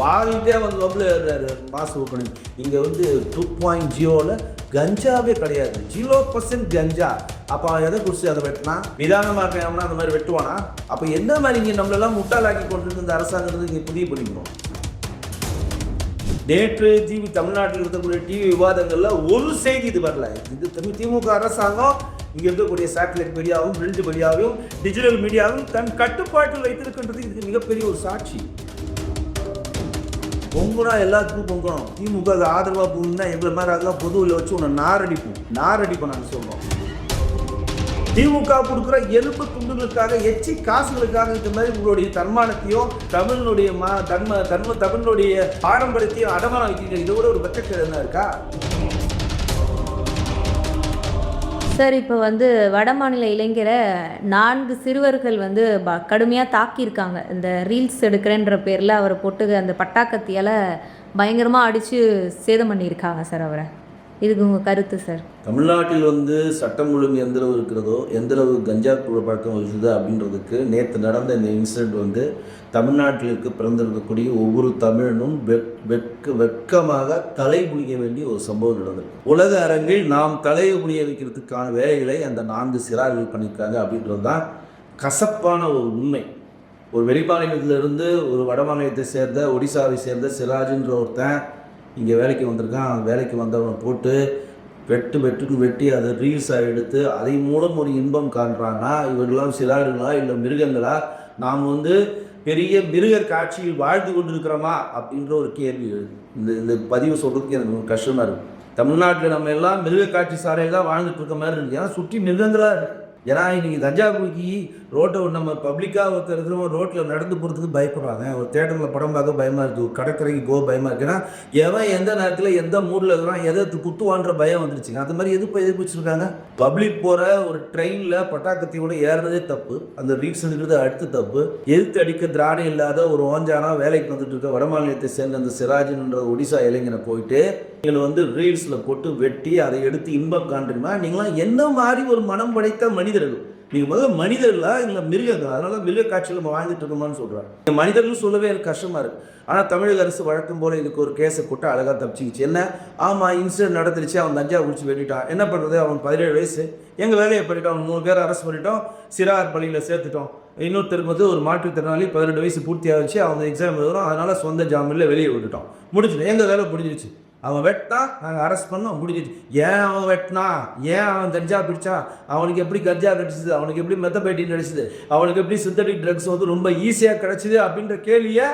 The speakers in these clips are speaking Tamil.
வாழ்ந்தே வந்து லவ்ல ஏறுறாரு மாசு ஓப்பனிங் இங்கே வந்து டூ பாயிண்ட் ஜீரோவில் கஞ்சாவே கிடையாது. ஜீரோ பர்சன்ட் கஞ்சா. அப்போ அவன் எதை குடிச்சு அதை வெட்டினா? நிதானமாக இருக்கான் அந்த மாதிரி வெட்டுவானா? அப்போ என்ன மாதிரி இங்கே நம்மளெல்லாம் முட்டாளாக்கி கொண்டு இருந்த இந்த அரசாங்கத்துக்கு இங்கே புதிய பண்ணிக்கணும் நேற்று டிவி தமிழ்நாட்டில் இருக்கக்கூடிய டிவி விவாதங்களில் ஒரு செய்தி இது வரல. இது தமிழ் திமுக அரசாங்கம் இங்கே இருக்கக்கூடிய சேட்டலைட் மீடியாவும் பிரிண்ட் மீடியாவையும் டிஜிட்டல் மீடியாவும் தன் கட்டுப்பாட்டில் வைத்திருக்கின்றது. இதுக்கு மிகப்பெரிய ஒரு சாட்சி. பொங்குனா எல்லாத்துக்கும் பொங்கணும். திமுக ஆதரவாக ஆதரவா போகணும்னா எங்களை மாதிரி அதெல்லாம் பொதுவில் வச்சு உன்னை நாரடிப்போம். நாரடிப்போம் நாங்கள் சொல்றோம். திமுக கொடுக்குற எலும்பு துண்டுகளுக்காக எச்சி காசுகளுக்காக இந்த மாதிரி உங்களுடைய தன்மானத்தையும் தமிழனுடைய ம தன்ம தன்ம தமிழனுடைய பாரம்பரியத்தையும் அடமானம் வைக்கிறீங்க. இதை விட ஒரு வெக்கக்கேடு என்ன இருக்கா? சார் இப்போ வந்து வட மாநில இளைஞரை நான்கு சிறுவர்கள் வந்து ப கடுமையாக தாக்கியிருக்காங்க. இந்த ரீல்ஸ் எடுக்கிறேன்ற பேரில் அவரை போட்டு அந்த பட்டாக்கத்தியால் பயங்கரமாக அடித்து சேதம் பண்ணியிருக்காங்க சார் அவரை. இதுக்கு உங்கள் கருத்து சார். தமிழ்நாட்டில் வந்து சட்டம் ஒழுங்கு எந்த அளவு இருக்கிறதோ எந்த அளவு கஞ்சா பழக்கம் இருக்குது அப்படின்றதுக்கு நேற்று நடந்த இந்த இன்சிடென்ட் வந்து தமிழ்நாட்டில் இருக்க பிறந்திருக்கக்கூடிய ஒவ்வொரு தமிழனும் வெக் வெட்க வெட்கமாக தலை குனிய வேண்டிய ஒரு சம்பவம் நடந்தது உலக அரங்கில் நாம் தலையை குனிய வைக்கிறதுக்கான வேலைகளை அந்த நான்கு சிறார்கள் பண்ணியிருக்காங்க அப்படின்றது தான் கசப்பான ஒரு உண்மை. ஒரு வெளிமாநிலத்திலிருந்து ஒரு வட மாநிலத்தை சேர்ந்த ஒடிசாவை சேர்ந்த சிராஜ்ன்ற ஒருத்தன் இங்கே வேலைக்கு வந்திருக்கான். வேலைக்கு வந்தவனை போட்டு வெட்டு வெட்டுக்கு வெட்டி அதை ரீல்ஸாக எடுத்து அதை மூலம் ஒரு இன்பம் காண்றான்னா இவர்களாம் சிறார்களா இல்லை மிருகங்களா? நாம் வந்து பெரிய மிருக காட்சியில் வாழ்ந்து கொண்டிருக்கிறோமா? அப்படின்ற ஒரு கேள்வி. இந்த இந்த பதிவு சொல்கிறதுக்கு எனக்கு கஷ்டமாக இருக்குது தமிழ்நாட்டில் நம்ம எல்லாம் மிருக காட்சி சாலையில் தான் வாழ்ந்துட்டு இருக்க மாதிரி இருக்குது ஏன்னா சுற்றி மிருகங்களாக இருக்குது ஏன்னா இன்றைக்கி தஞ்சாவூருக்கு ரோட்டை நம்ம பப்ளிக்காக ஒருத்தர் இருக்கிறவங்க ரோட்டில் நடந்து போகிறதுக்கு பயப்படுறாங்க. ஒரு தேட்டரில் படம் பார்க்க பயமாக இருக்குது கடற்கரைக்கு போக பயமாக இருக்குன்னா எவன் எந்த நேரத்தில் எந்த மூடில் இருக்கிறான் எதை குத்துவான்ற பயம் வந்துருச்சுங்க. அந்த மாதிரி எதுக்கு எதிர்ப்பு வச்சுருக்காங்க? பப்ளிக் போகிற ஒரு ட்ரெயினில் பட்டாக்கத்தையோடு ஏறுறதே தப்பு. அந்த ரீல்ஸ் எடுக்கிறது அடுத்து தப்பு. எதிர்த்து அடிக்க திராணி இல்லாத ஒரு ஓஞ்சானா வேலைக்கு வந்துட்டு இருக்க வடமாநிலத்தை சேர்ந்த அந்த சிராஜன்ன்ற ஒடிசா இளைஞனை போயிட்டு நீங்கள் வந்து ரீல்ஸில் போட்டு வெட்டி அதை எடுத்து இன்பம் காண்றீங்கன்னா நீங்களாம் என்ன மாதிரி ஒரு மனம் படைத்த மனிதர்கள்? நீங்கள் முதல்ல மனிதர்களா இல்லை மிருகங்கள்? அதனால மிருக காட்சியில் நம்ம வாழ்ந்துட்டு இருக்கோமான்னு சொல்கிறாங்க மனிதர்கள் சொல்லவே எனக்கு கஷ்டமாக இருக்குது ஆனால் தமிழக அரசு வழக்கம் போல் இதுக்கு ஒரு கேஸை கூட்ட அழகாக தப்பிச்சிக்கிச்சு. என்ன? ஆமாம் இன்சிடென்ட் நடந்துருச்சு. அவன் தஞ்சா குடிச்சு வெட்டிட்டான் என்ன பண்ணுறது அவன் பதினேழு வயசு. எங்கள் வேலையை பண்ணிட்டோம் அவன் மூணு பேர் அரெஸ்ட் பண்ணிட்டோம். சிறார் பள்ளியில் சேர்த்துட்டோம். இன்னொருத்தருக்கு வந்து ஒரு மாற்றுத்திறனாளி பதினெட்டு வயசு பூர்த்தி ஆகிடுச்சு அவங்க எக்ஸாம் எழுதுறோம் அதனால் சொந்த ஜாமீனில் வெளியே விட்டுட்டோம் முடிஞ்சிடும் எங்கள் வேலை முடிஞ்சிருச்சு? அவன் வெட்டினா நாங்கள் அரெஸ்ட் பண்ணோம் முடிஞ்சிச்சு ஏன் அவன் வெட்டினா? ஏன் அவன் கஞ்சா பிடிச்சான் அவனுக்கு எப்படி கஞ்சா கிடைச்சிது அவனுக்கு எப்படி மெத்தபேட்டின் கிடைச்சிது அவனுக்கு எப்படி சிந்தட்டிக் ட்ரக்ஸ் வந்து ரொம்ப ஈஸியாக கிடைச்சிது அப்படின்ற கேள்வியை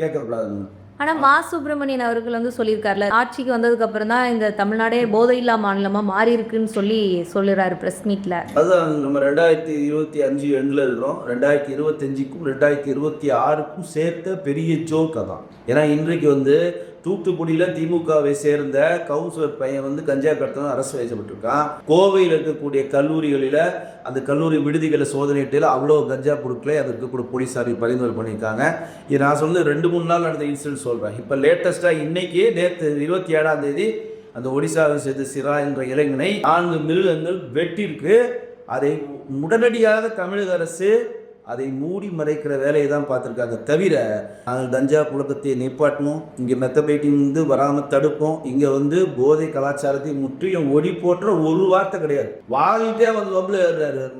கேட்கக்கூடாதுங்க ஆனால் மா சுப்பிரமணியன் அவர்கள் வந்து சொல்லியிருக்காருல ஆட்சிக்கு வந்ததுக்கு அப்புறம் தான் இந்த தமிழ்நாடே போதையில்லா மாநிலமாக மாறி இருக்குன்னு சொல்லி சொல்லுறாரு ப்ரெஸ் மீட்டில் அதுதான் நம்ம ரெண்டாயிரத்தி இருபத்தி அஞ்சு எண்டில் இருக்கிறோம். ரெண்டாயிரத்தி இருபத்தஞ்சுக்கும் ரெண்டாயிரத்தி இருபத்தி ஆறுக்கும் சேர்த்த பெரிய ஜோக் அதான். ஏன்னா இன்றைக்கு வந்து தூத்துக்குடியில் திமுகவை சேர்ந்த கவுன்சிலர் பையன் வந்து கஞ்சா கடத்தணும் அரசு வைக்கப்பட்டிருக்கான் கோவையில் இருக்கக்கூடிய கல்லூரிகளில் அந்த கல்லூரி விடுதிகளை சோதனையிட்டு அவ்வளோ கஞ்சா பொருட்களை அது இருக்கக்கூடிய போலீஸார் பரிந்துரை பண்ணியிருக்காங்க. இது நான் சொன்னது ரெண்டு மூணு நாள் நடந்த இன்சிடென்ட் சொல்கிறேன் இப்போ லேட்டஸ்ட்டாக இன்னைக்கு நேற்று இருபத்தி ஏழாம் தேதி அந்த ஒடிசாவை சேர்ந்த சிரா என்ற இளைஞனை நான்கு மிருகங்கள் வெட்டிருக்கு அதை உடனடியாக தமிழக அரசு அதை மூடி மறைக்கிற வேலையை தான் பார்த்துருக்காங்க தவிர நாங்கள் கஞ்சா புழக்கத்தை நிப்பாட்டணும் இங்கே மெத்தபேட்டிங் வந்து வராமல் தடுப்போம் இங்கே வந்து போதை கலாச்சாரத்தை முற்றிலும் ஒடி போற்ற ஒரு வார்த்தை கிடையாது. வாழ்ந்தே வந்து வம்புல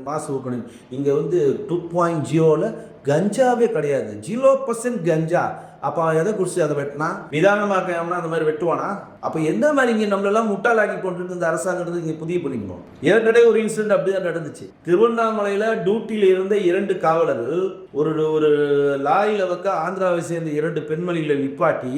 மாசு ஊக்கணும் இங்கே வந்து டூ பாயிண்ட் ஜியோவில் கஞ்சாவே கிடையாது. ஜீரோ பர்சன்ட் கஞ்சா. அப்போ அவன் எதை குடிச்சு அதை வெட்டினா? நிதானமாக அந்த மாதிரி வெட்டுவானா? அப்போ எந்த மாதிரி இங்கே நம்மளெல்லாம் முட்டாளாக்கி கொண்டு இந்த அரசாங்கத்துக்கு இங்கே புதிய பண்ணிக்கணும் ஏற்கனவே ஒரு இன்சிடென்ட் அப்படி தான் நடந்துச்சு. திருவண்ணாமலையில் டியூட்டியில் இருந்த இரண்டு காவலர்கள் ஒரு ஒரு லாரியில் வைக்க ஆந்திராவை சேர்ந்த இரண்டு பெண்மணிகளை நிப்பாட்டி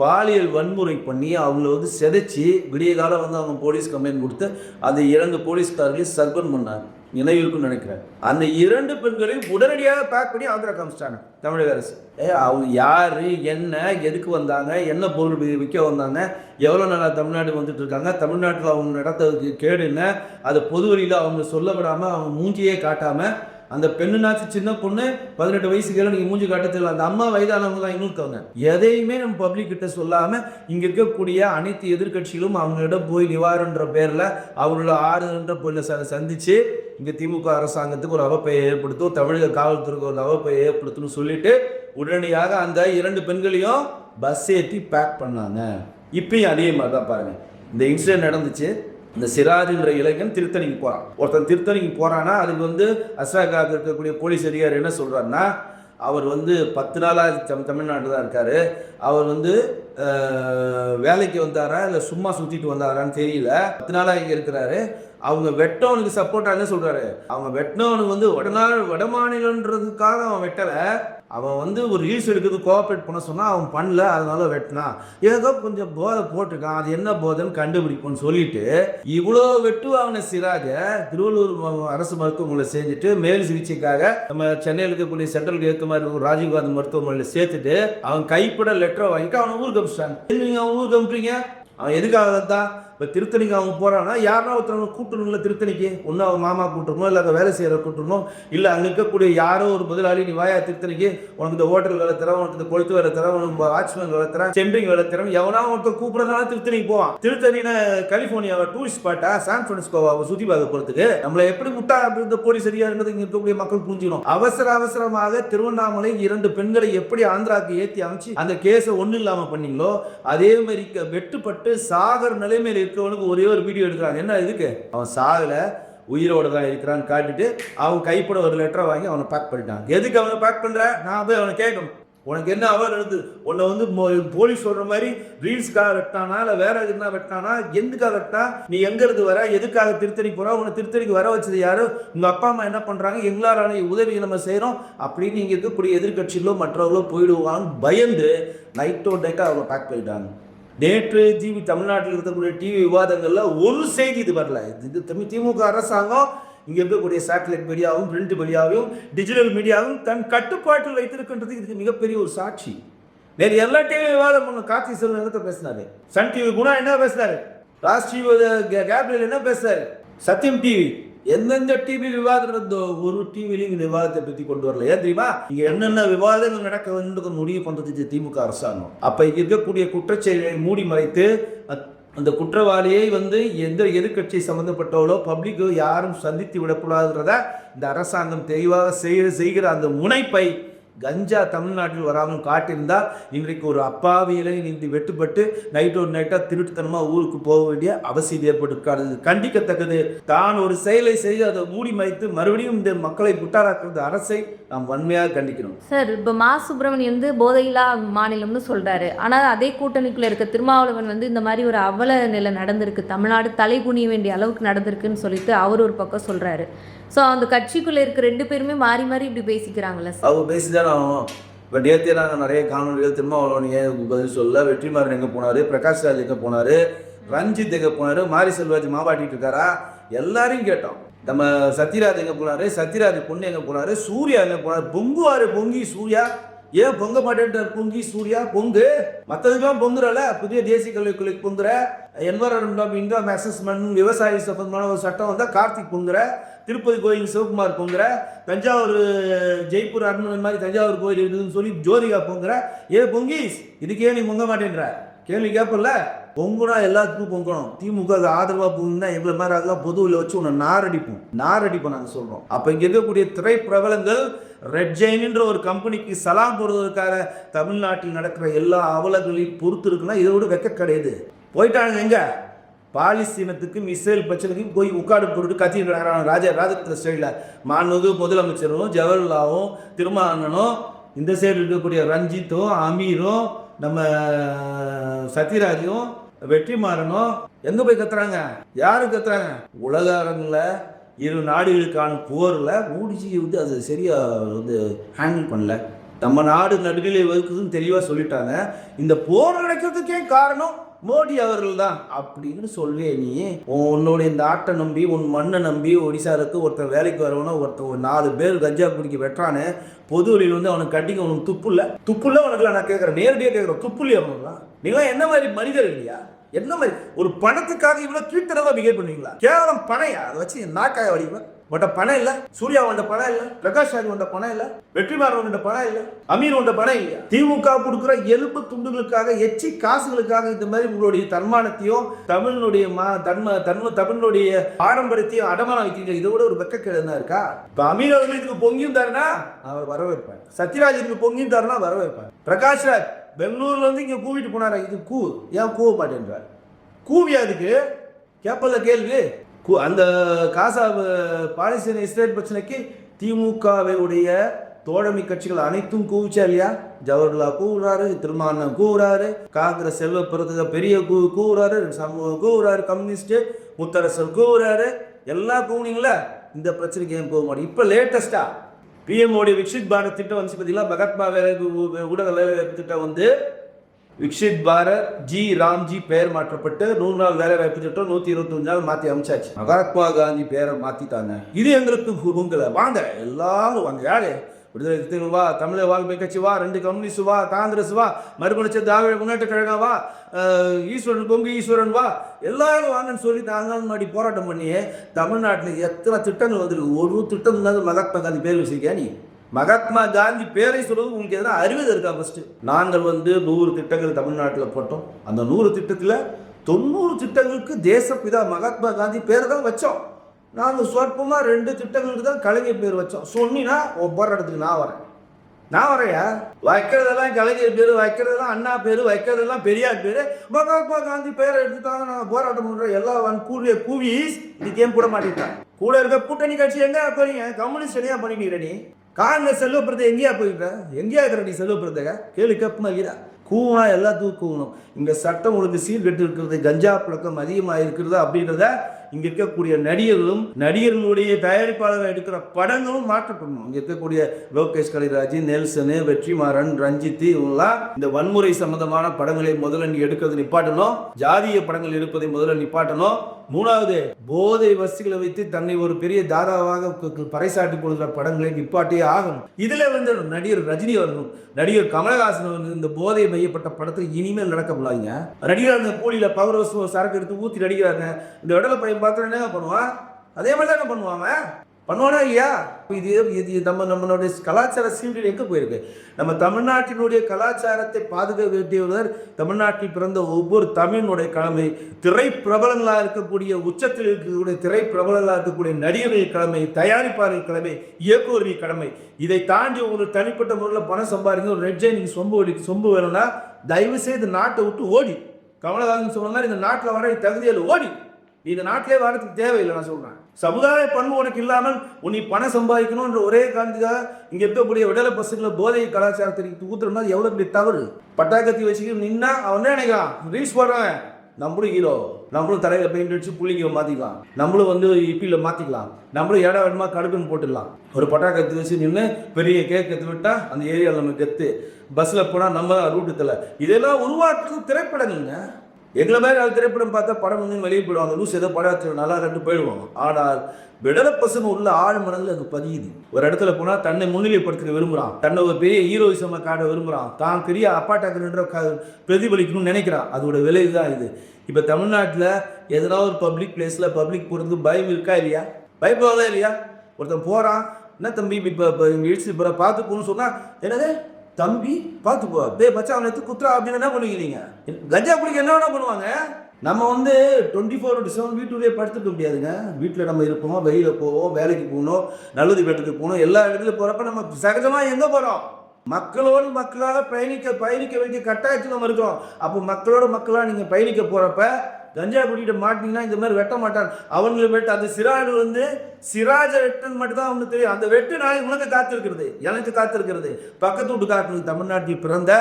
பாலியல் வன்முறை பண்ணி அவங்கள வந்து செதைச்சி விடிய காலம் வந்து அவங்க போலீஸ் கம்ப்ளைண்ட் கொடுத்து அந்த இரண்டு போலீஸ்காரர்களையும் சர்பன் பண்ணாங்க. நினைவிருக்குன்னு நினைக்கிறேன். அந்த இரண்டு பெண்களையும் உடனடியாக பேக் பண்ணி ஆந்திரா காமிச்சிட்டாங்க தமிழக அரசு. ஏ அவங்க யார் என்ன எதுக்கு வந்தாங்க என்ன பொருள் விற்க வந்தாங்க எவ்வளோ நாளாக தமிழ்நாடு வந்துட்டு இருக்காங்க தமிழ்நாட்டில் அவங்க நடத்ததுக்கு கேடு என்ன அதை பொது வழியில் அவங்க சொல்ல விடாமல் அவங்க மூஞ்சியே காட்டாமல் அந்த பெண்ணுனாச்சு சின்ன பொண்ணு பதினெட்டு வயசுக்கு நீங்கள் மூஞ்சி காட்ட தெரியல அந்த அம்மா வயதானவங்க தான் இன்னொருத்தவங்க எதையுமே நம்ம பப்ளிக் கிட்ட சொல்லாமல் இங்கே இருக்கக்கூடிய அனைத்து எதிர்க்கட்சிகளும் அவங்களிடம் போய் நிவாரணன்ற பேரில் அவங்களோட ஆறுன்ற பொருளை ச சந்தித்து இங்கே திமுக அரசாங்கத்துக்கு ஒரு அவப்பையை ஏற்படுத்தும் தமிழக காவல்துறைக்கு ஒரு அவப்பையை ஏற்படுத்தணும்னு சொல்லிட்டு உடனடியாக அந்த இரண்டு பெண்களையும் பஸ் ஏற்றி பேக் பண்ணாங்க. இப்பயும் அதே மாதிரி தான் பாருங்கள் இந்த இன்சிடென்ட் நடந்துச்சு. இந்த சிராஜுங்கிற இளைஞன் திருத்தணிக்கு போகிறான் ஒருத்தன் திருத்தணிக்கு போகிறான்னா அதுக்கு வந்து அஸ்ராகாக இருக்கக்கூடிய போலீஸ் அதிகாரி என்ன சொல்கிறாருன்னா அவர் வந்து பத்து நாளாக தம் தமிழ்நாட்டில் தான் இருக்கார். அவர் வந்து வேலைக்கு வந்தாரா இல்லை சும்மா சுற்றிட்டு வந்தாரான்னு தெரியல. பத்து நாளாக இங்கே இருக்கிறாரு. அவங்க வெட்டவனுக்கு சப்போர்ட்டாக என்ன சொல்கிறாரு அவங்க வெட்டினவனுக்கு வந்து வடநாள் வடமாநிலன்றதுக்காக அவன் வெட்டலை. அவன் வந்து ஒரு ரீல்ஸ் எடுக்கிறது கோஆப்ரேட் பண்ண சொன்னால் அவன் பண்ணல அதனால வெட்டினான் ஏதோ கொஞ்சம் போதை போட்டிருக்கான் அது என்ன போதைன்னு கண்டுபிடிப்போம்னு சொல்லிட்டு இவ்வளோ வெட்டுவாங்கின சிராஜ திருவள்ளூர் அரசு மருத்துவமனையில் செஞ்சுட்டு மேல் சிகிச்சைக்காக நம்ம சென்னையில் இருக்கக்கூடிய சென்ட்ரல் ஏற்ற மாதிரி ஒரு ராஜீவ்காந்தி மருத்துவமனையில் சேர்த்துட்டு அவன் கைப்பட லெட்டரை வாங்கிட்டு அவனை ஊருக்கு அனுப்பிச்சிட்டாங்க நீங்கள் அவன் ஊருக்கு அனுப்புறீங்க அவன் எதுக்காக தான்? இப்போ திருத்தணிக்கு அவன் போகிறான்னா யாருன்னா ஒருத்தவங்க கூட்டணும்ல திருத்தணிக்கு? ஒன்றும் அவன் மாமா கூட்டணுமோ இல்லை அங்கே வேலை செய்கிற கூட்டணுமோ இல்லை அங்கே இருக்கக்கூடிய யாரோ ஒரு முதலாளி நீ வாயா திருத்தணிக்கு உனக்கு இந்த ஹோட்டல் வேலை தரேன் உனக்கு இந்த கொளுத்து வேலை தரேன் உனக்கு வாட்ச்மேன் வேலை தரேன் சென்ட்ரிங் வேலை தரேன் எவனா ஒருத்தர் கூப்பிட்றதுனால திருத்தணிக்கு போவான். திருத்தணினா கலிஃபோர்னியாவை டூரிஸ்ட் ஸ்பாட்டா சான் பிரான்சிஸ்கோவை சுற்றி பார்க்க போகிறதுக்கு நம்மளை எப்படி முட்டா அப்படி இந்த போலீஸ் சரியாருங்கிறது இங்கே இருக்கக்கூடிய மக்கள் புரிஞ்சுக்கணும். அவசர அவசரமாக திருவண்ணாமலை இரண்டு பெண்களை எப்படி ஆந்திராவுக்கு ஏற்றி அமைச்சு அந்த கேஸை ஒன்றும் இல்லாமல் பண்ணீங்களோ அதே மாதிரி வெட்டுப்பட்டு கஷ்டப்பட்டு சாகர் நிலைமையில் இருக்கிறவனுக்கு ஒரே ஒரு வீடியோ எடுக்கிறாங்க. என்ன இதுக்கு? அவன் சாகல உயிரோட தான் இருக்கிறான்னு காட்டிட்டு அவன் கைப்பட ஒரு லெட்டரை வாங்கி அவனை பேக் பண்ணிட்டான் எதுக்கு அவனை பேக் பண்ற? நான் போய் அவனை கேட்கணும். உனக்கு என்ன அவர் எழுது? உன்னை வந்து போலீஸ் சொல்ற மாதிரி ரீல்ஸ்க்காக வெட்டானா இல்லை வேற எதுனா வெட்டானா எதுக்காக வெட்டா நீ எங்கேருந்து வர? எதுக்காக திருத்தணிக்கு போறா? உன்னை திருத்தணிக்கு வர வச்சது யாரு? உங்க அப்பா அம்மா என்ன பண்றாங்க? எங்களாலான உதவி நம்ம செய்கிறோம் அப்படின்னு நீங்க இருக்கக்கூடிய எதிர்க்கட்சிகளோ மற்றவர்களோ போயிடுவான்னு பயந்து நைட்டோ டேக்காக அவங்க பேக் போயிட்டாங்க நேற்று டிவி தமிழ்நாட்டில் இருக்கக்கூடிய டிவி விவாதங்களில் ஒரு செய்தி இது வரல. இது தமிழ் திமுக அரசாங்கம் இங்கே இருக்கக்கூடிய சேட்டலைட் மீடியாவும் பிரிண்ட் மீடியாவும் டிஜிட்டல் மீடியாவும் தன் கட்டுப்பாட்டில் வைத்திருக்கின்றது. இதுக்கு மிகப்பெரிய ஒரு சாட்சி. வேறு எல்லா டிவி விவாதம் பண்ண கார்த்தி செல்வன் என்னத்த பேசினாரு? சன் டிவி குணா என்ன பேசினாரு? ராஜ் டிவி கேப்ரியல் என்ன பேசுறாரு சத்யம் டிவி எந்தெந்த டிவி விவாதம் இருந்தோ ஒரு டிவிலையும் இந்த விவாதத்தை பத்தி கொண்டு வரல. ஏன் தெரியுமா? இங்க என்னென்ன விவாதங்கள் நடக்க வேண்டும் முடிவு பண்றது திமுக அரசாங்கம். அப்ப இருக்கக்கூடிய குற்றச்செயலை மூடி மறைத்து அத்- அந்த குற்றவாளியை வந்து எந்த எதிர்க்கட்சி சம்பந்தப்பட்டவளோ பப்ளிக்கோ யாரும் சந்தித்து விடக்கூடாதுன்றத இந்த அரசாங்கம் தெளிவாக செய்கிற செய்கிற அந்த முனைப்பை கஞ்சா தமிழ்நாட்டில் வராமல் காட்டியிருந்தால் இன்றைக்கு ஒரு அப்பாவியிலே இன்று வெட்டுப்பட்டு நைட் ஒரு நைட்டாக திருட்டுத்தனமாக ஊருக்கு போக வேண்டிய அவசியம் ஏற்பட்டிருக்காது கண்டிக்கத்தக்கது. தான் ஒரு செயலை செய்து அதை மூடி மறைத்து மறுபடியும் இந்த மக்களை புட்டாராக்குறது அரசை நாம் வன்மையாக கண்டிக்கணும் சார் இப்போ மா. சுப்பிரமணியன் வந்து போதையில்லா மாநிலம்னு சொல்கிறாரு ஆனால் அதே கூட்டணிக்குள்ளே இருக்க திருமாவளவன் வந்து இந்த மாதிரி ஒரு அவல நிலை நடந்திருக்கு. தமிழ்நாடு தலை குனிய வேண்டிய அளவுக்கு நடந்திருக்குன்னு சொல்லிட்டு அவர் ஒரு பக்கம் சொல்கிறாரு ஸோ அந்த கட்சிக்குள்ளே இருக்க ரெண்டு பேருமே மாறி மாறி இப்படி பேசிக்கிறாங்களே அவங்க பேசிதான் ஆகணும் இப்போ நேற்றே நாங்கள் நிறைய காணொலிகள் திருமாவளவன் பதில் சொல்ல வெற்றிமாறன் எங்கே போனார்? பிரகாஷ் ராஜ் எங்கே போனார்? ரஞ்சித் எங்கே போனார்? மாரி செல்வாஜி மாவாட்டிட்டு இருக்காரா? எல்லாரையும் கேட்டோம். நம்ம சத்யராஜ் எங்கே போனார்? சத்யராஜ் பொண்ணு எங்கே போனார்? சூர்யா எங்கே போனார்? பொங்குவார் பொங்கி சூர்யா. ஏன் பொங்க மாட்டேன்ட்டார் பொங்கி சூர்யா. பொங்கு. மற்றதுக்கெல்லாம் பொங்குறல புதிய தேசிய கல்விக்குள்ளுக்கு பொங்குற. என்வரன்மெண்ட் ஆஃப் இன்கம் அசஸ்மெண்ட் விவசாய சம்பந்தமான ஒரு சட்டம் வந்தால் கார்த்திக் பொங்குற. திருப்பதி கோயில் சிவகுமார் பொங்குற தஞ்சாவூர் ஜெய்ப்பூர் அரண்மனை மாதிரி தஞ்சாவூர் கோயில் இருக்குதுன்னு சொல்லி ஜோதிகா பொங்குற. ஏ பொங்கீஸ் இதுக்கே நீ பொங்க மாட்டேன்ற. கேள்வி கேட்பல பொங்குனா எல்லாத்துக்கும் பொங்கணும். திமுக ஆதரவா பொங்குனா எங்களை மாதிரி அதெல்லாம் பொதுவில் வச்சு உன்னை நாரடிப்போம். நாரடிப்போம் நாங்கள் சொல்றோம். அப்ப இங்க இருக்கக்கூடிய திரை பிரபலங்கள் ரெட் ஜெயின்ன்ற ஒரு கம்பெனிக்கு சலாம் போடுவதற்காக தமிழ்நாட்டில் நடக்கிற எல்லா அவலங்களையும் பொறுத்து இருக்குன்னா இதை விட வெக்க கிடையாது போயிட்டாங்க எங்க? பாலிஸ்தீனத்துக்கும் இஸ்ரேல் பிரச்சனைக்கும் போய் உட்காடு போட்டு கத்திட்டு இருக்கிறாங்க ராஜா ராஜத்திர ஸ்டைலில் மாண்புமிகு முதலமைச்சரும் ஜவஹர்லாவும் திருமாவளவனும் இந்த சைடு இருக்கக்கூடிய ரஞ்சித்தும் அமீரும் நம்ம சத்யராஜும் வெற்றிமாறனும் எங்கே போய் கத்துறாங்க? யாரு கத்துறாங்க? உலக அரங்கில் இரு நாடுகளுக்கான போரில் ஊடிஜி வந்து அது சரியாக வந்து ஹேண்டில் பண்ணல. நம்ம நாடு நடுநிலை வகுக்குதுன்னு தெளிவாக சொல்லிட்டாங்க. இந்த போர் நடக்கிறதுக்கே காரணம் மோடி அவர்கள் தான் அப்படின்னு சொல்வே நீ. உன்னுடைய இந்த ஆட்டை நம்பி உன் மண்ணை நம்பி ஒடிசாருக்கு ஒருத்தர் வேலைக்கு வரவனா ஒருத்தர் ஒரு நாலு பேர் கஞ்சா குடிக்க வெட்டுறானே பொது வழியில் வந்து அவனுக்கு கட்டிக்க அவனுக்கு துப்புல துப்புல துப்பு இல்லை உனக்கு நான் கேட்குறேன். நேரடியாக கேட்குறேன். துப்பு இல்லையா அவனுக்குலாம் நீங்களாம் என்ன மாதிரி மனிதர் இல்லையா? என்ன மாதிரி? ஒரு பணத்துக்காக இவ்வளோ கீழ்த்தரவா பிஹேவ் பண்ணுவீங்களா? கேவலம் பணையா அதை வச்சு நாக்காய வடிவா? உன்ட்ட பணம் இல்ல? சூர்யா உன்ட்ட பணம் இல்ல? பிரகாஷ் ராஜ் உன்ட்ட பணம் இல்ல? வெற்றிமாறன் உன்ட்ட பணம் இல்ல? அமீர் உன்ட்ட பணம் இல்ல? திமுக கொடுக்குற எலும்பு துண்டுகளுக்காக எச்சி காசுகளுக்காக இந்த மாதிரி உங்களுடைய தன்மானத்தையும் தமிழனுடைய தன்ம தன்ம தமிழனுடைய பாரம்பரியத்தையும் அடமானம் வைக்கிறீங்க. இதை விட ஒரு வெக்கக்கேடு என்ன இருக்கா? இப்ப அமீர் அவர்கள் இதுக்கு பொங்கியும் தரனா அவர் வர வைப்பார் சத்யராஜ் இதுக்கு பொங்கியும் தரனா வர பிரகாஷ் ராஜ் பெங்களூர்ல இருந்து இங்க கூவிட்டு போனாரா? இது கூ ஏன் கூவ மாட்டேன்றார்? கூவியா அதுக்கு கேப்பல கேள்வி. அந்த காசா அஹ், பாலஸ்தீன இஸ்ரேல் பிரச்சனைக்கு திமுகவினுடைய தோழமை கட்சிகள் அனைத்தும் கூவிச்சா இல்லையா? ஜவஹர்லால் கூவுறாரு திருமானம் கூவுறாரு காங்கிரஸ் செல்வ பிறகு பெரிய கூ கூவுறாரு சமூகம் கூவுறாரு கம்யூனிஸ்ட் முத்தரசர் கூவுறாரு. எல்லா கூவுனீங்களா? இந்த பிரச்சனைக்கு ஏன் போக மாட்டேன் இப்போ லேட்டஸ்டா பிஎம்ஓடைய விக்ஷித் பாரத் திட்டம் வந்து பார்த்தீங்களா மகாத்மா வேலை ஊடக வேலை திட்டம் வந்து விக்ஷித் பாரத் ஜி. ராம்ஜி பெயர் மாற்றப்பட்டு நூறு நாள் வேலை வாய்ப்பு திட்டம் நூத்தி இருபத்தஞ்சு நாள் மாத்தி அமைச்சாச்சு. மகாத்மா காந்தி பெயரை மாத்திட்டாங்க. இது எங்களுக்கு உங்களை வாங்க எல்லாரும் வாங்க யாரு? விடுதலை சிறுத்தைகள் வா தமிழக வாழ்மை கட்சி வா ரெண்டு கம்யூனிஸ்ட் வா காங்கிரஸ் வா மறுமலர்ச்சி திராவிட முன்னேற்ற கழகம் வா ஈஸ்வரன் கொங்கு ஈஸ்வரன் வா. எல்லாரும் வாங்கன்னு சொல்லி நாங்கள் முன்னாடி போராட்டம் பண்ணி தமிழ்நாட்டில் எத்தனை திட்டங்கள் வந்திருக்கு? ஒரு திட்டம் இல்லாத மகாத்மா காந்தி பேர் வச்சிருக்கியா நீ? மகாத்மா காந்தி பேரை சொல்றது உங்களுக்கு எதிராக அறிவது இருக்கா ஃபஸ்ட்டு நாங்கள் வந்து நூறு திட்டங்கள் தமிழ்நாட்டில் போட்டோம். அந்த நூறு திட்டத்தில் தொண்ணூறு திட்டங்களுக்கு தேசப்பிதா மகாத்மா காந்தி பேர் தான் வச்சோம். நாங்கள் சொற்பமாக ரெண்டு திட்டங்களுக்கு தான் கலைஞர் பேர் வச்சோம். சொன்னினா ஒவ்வொரு போராட்டத்துக்கு நான் வரேன். நான் வரையா? வைக்கிறதெல்லாம் கலைஞர் பேர் வைக்கிறதெல்லாம் அண்ணா பேர் வைக்கிறதெல்லாம் பெரியார் பேர். மகாத்மா காந்தி பேரை எடுத்துட்டாங்க. நான் போராட்டம் பண்ணுறேன் எல்லா வன் கூறிய கூவிஸ் இதுக்கு ஏன் கூட மாட்டேங்கிறாங்க கூட இருக்க கூட்டணி கட்சி எங்கே போறீங்க? கம்யூனிஸ்ட் என்னையா பண்ணிக்கிறீங்க காங்க காங்கிரஸ் எங்கேயா போயிட்ட எங்கேயா இருக்கிற நீ செல்வப்பிரதக கேளு கப்புனா இல்லையா? கூவனா எல்லாத்துக்கும் கூவணும். இங்கே சட்டம் ஒழுங்கு சீர்கெட்டு இருக்கிறது கஞ்சா பழக்கம் அதிகமாக இருக்கிறது அப்படின்றத இங்கே இருக்கக்கூடிய நடிகர்களும் நடிகர்களுடைய தயாரிப்பாளர்கள் எடுக்கிற படங்களும் மாற்றப்படணும். இங்கே இருக்கக்கூடிய லோகேஷ் கலைராஜ் நெல்சனு வெற்றிமாறன் ரஞ்சித் இவங்களா இந்த வன்முறை சம்பந்தமான படங்களை முதல்ல நீ எடுக்கிறது நிப்பாட்டணும். ஜாதிய படங்கள் எடுப்பதை முதல்ல நிப்பாட்டணும். மூணாவது போதை வசதிகளை வைத்து தன்னை ஒரு பெரிய தாதாவாக பறைசாட்டி கொள்கிற படங்களை நிப்பாட்டியே ஆகணும். இதுல வந்து நடிகர் ரஜினி அவர்களும் நடிகர் கமலஹாசன் வந்து இந்த போதை மையப்பட்ட படத்தில் இனிமேல் நடக்க முடியாதுங்க நடிகர் அந்த கூலியில பவர் சரக்கு எடுத்து ஊத்தி நடிக்கிறாங்க இந்த விடலை பையன் என்ன பண்ணுவான் அதே மாதிரி தானே பண்ணுவாங்க பண்ணுவானா இல்லையா? இது இது நம்ம நம்மளுடைய கலாச்சார சீர்கேடு எங்கே போயிருக்கு? நம்ம தமிழ்நாட்டினுடைய கலாச்சாரத்தை பாதுகாக்க வேண்டியவர் தமிழ்நாட்டில் பிறந்த ஒவ்வொரு தமிழனுடைய கடமை திரைப்பிரபலங்களாக இருக்கக்கூடிய உச்சத்தில் இருக்கக்கூடிய திரைப்பிரபலங்களாக இருக்கக்கூடிய நடிகர்கள் கடமை தயாரிப்பாளர்கள் கடமை இயக்குவர்கள் கடமை இதை தாண்டி ஒரு தனிப்பட்ட முறையில் பணம் சம்பாதிங்க ஒரு ரெட் ஜெயின் சொம்பு வடி சொம்பு வேணும்னா தயவு செய்து நாட்டை விட்டு ஓடி. கமலஹாசன் சொன்ன இந்த நாட்டில் வர தகுதியில் ஓடி. நீ இந்த நாட்டிலே வாரத்துக்கு தேவையில்லை நான் சொல்கிறேன் சமுதாய பண்பு உனக்கு இல்லாமல் உன் நீ பணம் சம்பாதிக்கணும்ன்ற ஒரே காரணத்துக்காக இங்கே இருக்கக்கூடிய விடலை பசங்களை போதை கலாச்சாரத்தை நீ எவ்வளோ பெரிய தவறு? பட்டாக்கத்தி வச்சுக்கிட்டு நின்னா அவன் என்ன நினைக்கிறான்? ரீல்ஸ் போடுறவன். நம்மளும் ஹீரோ நம்மளும் தலையில பெயிண்ட் அடிச்சு புள்ளிங்க மாற்றிக்கலாம் நம்மளும் வந்து இப்பியில் மாற்றிக்கலாம் நம்மளும் இடம் வேணுமா கடுப்புன்னு போட்டுடலாம். ஒரு பட்டாக்கத்தி வச்சு நின்று பெரிய கேக் கற்று விட்டா அந்த ஏரியாவில் நம்ம கெத்து பஸ்ஸில் போனால் நம்ம ரூட்டு தலை இதெல்லாம் உருவாக்கும் திரைப்படங்கள்ங்க. எங்களை மாதிரி ஆள் திரைப்படம் பார்த்தா படம் வந்து வெளியே போயிடுவாங்க. லூஸ் ஏதோ படம் நல்லா ரெண்டு போயிடுவாங்க. ஆனால் விடல பசங்க உள்ள ஆழ் மனதில் அது பதியுது. ஒரு இடத்துல போனால் தன்னை முன்னிலைப்படுத்த விரும்புகிறான் தன்னை ஒரு பெரிய ஹீரோயிசமாக காட்ட விரும்புகிறான் தான் பெரிய அப்பாட்டாக்குன்ற பிரதிபலிக்கணும்னு நினைக்கிறான். அதோட விளைவு தான் இது. இப்போ தமிழ்நாட்டில் எதனா ஒரு பப்ளிக் பிளேஸில் பப்ளிக் போகிறதுக்கு பயம் இருக்கா இல்லையா? பயப்படுவாங்களா இல்லையா? ஒருத்தன் போகிறான் என்ன தம்பி இப்போ இப்போ இங்கே இடிச்சு இப்போ பார்த்து போகணும்னு சொன்னால் என்னது? தம்பி பார்த்து போ. டே பச்சா அவனை எடுத்து குத்துறா அப்படின்னு என்ன பண்ணுவீங்க கஞ்சா குடிக்க என்ன வேணா பண்ணுவாங்க? நம்ம வந்து டுவெண்ட்டி ஃபோர் செவன் வீட்டுலேயே படுத்துக்க முடியாதுங்க. வீட்டில் நம்ம இருப்போம் வெளியில் போவோம் வேலைக்கு போகணும் நல்லது இடத்துக்கு போகணும் எல்லா இடத்துலையும் போகிறப்ப நம்ம சகஜமாக எங்கே போகிறோம் மக்களோடு மக்களாக பயணிக்க பயணிக்க வேண்டிய கட்டாயத்தில் நம்ம இருக்கிறோம். அப்போ மக்களோட மக்களாக நீங்கள் பயணிக்க போகிறப்ப கஞ்சா குடிக்கிட்டு மாட்டிங்கன்னா இந்த மாதிரி வெட்ட மாட்டான். அவங்களை வெட்டு அந்த சிராஜ் வந்து சிராஜ வெட்டுன்னு மட்டும் தான் அவனுக்கு தெரியும். அந்த வெட்டு நான் உனக்கு காத்திருக்கிறது எனக்கு காத்திருக்கிறது. பக்கத்து வீட்டு தமிழ்நாட்டில் பிறந்த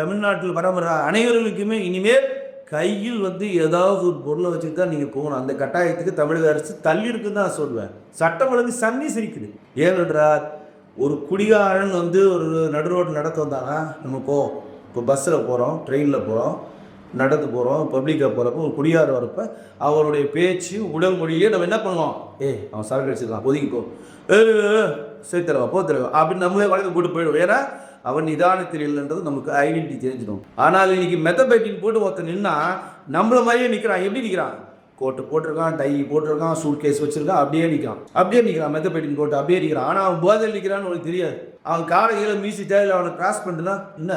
தமிழ்நாட்டில் வரமுற அனைவர்களுக்குமே இனிமேல் கையில் வந்து ஏதாவது ஒரு பொருளை வச்சுட்டு தான் நீங்கள் போகணும். அந்த கட்டாயத்துக்கு தமிழக அரசு தள்ளி இருக்குன்னு தான் சொல்லுவேன் சட்டம் ஒழுங்கு சன்னி சிரிக்குது. ஏனென்றால் ஒரு குடிகாரன் வந்து ஒரு நடு ரோடு நடக்க வந்தானா? நம்ம போ. இப்போ பஸ்ஸில் போகிறோம் ட்ரெயினில் போகிறோம் நடந்து போகிறோம் பப்ளிக்காக போகிறப்போ ஒரு குடியார் வரப்போ அவருடைய பேச்சு உடல் நம்ம என்ன பண்ணுவோம்? ஏ அவன் சரக்கு அடிச்சிருக்கான் ஒதுக்கிக்கோ ஏ சரி தரவா போ அப்படின்னு நம்மளே வழக்கு கூட்டு போயிடுவோம். ஏன்னா அவன் நிதானத்தில் இல்லைன்றது நமக்கு ஐடென்டிட்டி தெரிஞ்சிடும். ஆனால் இன்னைக்கு மெத்தபேட்டின் போட்டு ஒருத்தன் நின்னா நம்மள மாதிரியே நிற்கிறான் எப்படி நிற்கிறான் கோட்டு போட்டிருக்கான் டை போட்டிருக்கான் சூட் கேஸ் வச்சிருக்கான் அப்படியே நிற்கிறான் அப்படியே நிற்கிறான் மெத்தபேட்டின் கோட்டு அப்படியே நிற்கிறான் ஆனால் அவன் போதையில் நிற்கிறான்னு உனக்கு தெரியாது. அவன் காலையில் மீசிட்டா இல்லை அவனை கிராஸ் பண்ணிட்டுனா என்ன?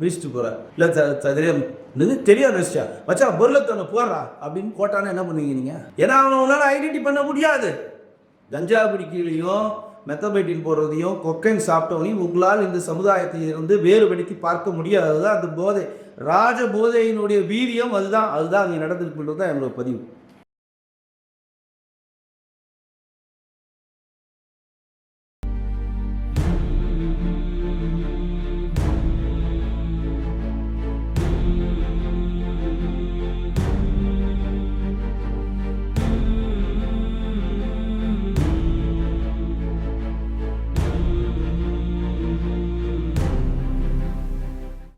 மீசிட்டு போகிற இல்லை தெரியும் இது தெரியாது ரசிச்சா வச்சா பொருளத்தவனை போடுறா. அப்படின்னு போட்டானா என்ன பண்ணுவீங்க நீங்கள் ஏன்னா அவனை ஐடென்டி பண்ண முடியாது. கஞ்சா பிடிக்கலையும் மெத்தபைட்டின் போடுறதையும் கொக்கைன் சாப்பிட்டவனையும் உங்களால் இந்த சமுதாயத்தை இருந்து வேறுபடுத்தி பார்க்க முடியாது. அதுதான் அந்த போதை. ராஜ போதையினுடைய வீரியம் அதுதான். அதுதான் அங்கே நடந்திருக்குன்றது தான் என்னோட பதிவு.